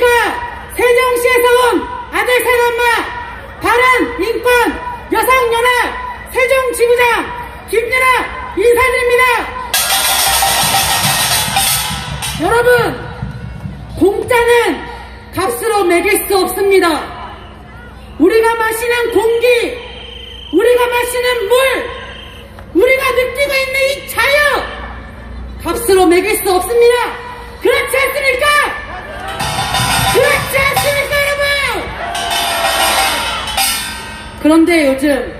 안녕하십니까 세종시에서 온 아들 사람마 바른 인권 여성연합 세종지구장 김연아 인사드립니다. 여러분 공짜는 값으로 매길 수 없습니다. 우리가 마시는 공기 우리가 마시는 물 우리가 느끼고 있는 이 자유 값으로 매길 수 없습니다. 그렇지 않습니까? 그런데 요즘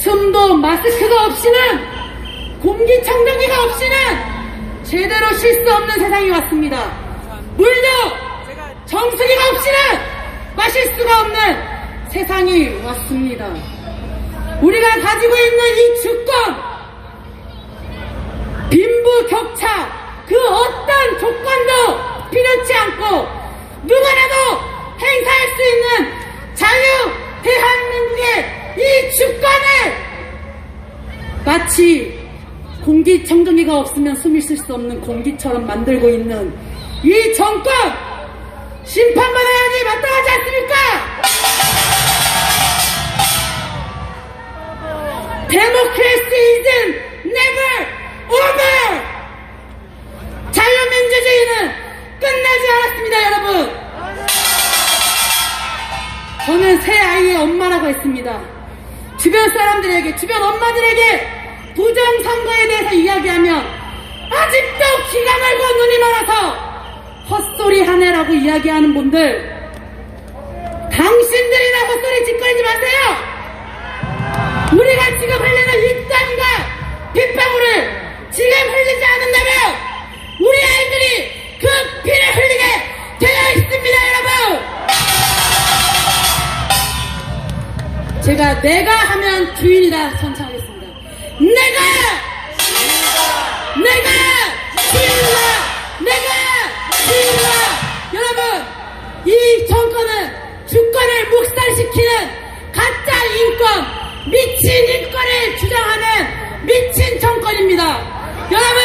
숨도 마스크가 없이는 공기청정기가 없이는 제대로 쉴 수 없는 세상이 왔습니다. 물도 정수기가 없이는 마실 수가 없는 세상이 왔습니다. 우리가 가지고 있는 이 주권, 빈부 격차 그 어떤 조건도 필요치 않고 누구라도 행사할 수 있는 자유 대한민국의 이 주권을 마치 공기청정기가 없으면 숨을 쉴 수 없는 공기처럼 만들고 있는 이 정권 심판받아야지 마땅하지 않습니까? Democracy isn't never! 자유민주주의는 끝나지 않았습니다, 여러분! 저는 새 아이의 엄마라고 했습니다. 주변 사람들에게, 주변 엄마들에게 부정선거에 대해서 이야기하면 아직도 기가 말고 눈이 멀어서 헛소리 하네라고 이야기하는 분들 당신들이나 헛소리 짓거리지 마세요! 우리가 지금 흘리는 이 땀과 빗방울을 지금 흘리지 않는다면 우리 아 제가 내가 하면 주인이다 선창하겠습니다. 내가! 내가! 주인이다! 내가! 주인이다! 여러분! 이 정권은 주권을 묵살시키는 가짜 인권, 미친 인권을 주장하는 미친 정권입니다. 여러분,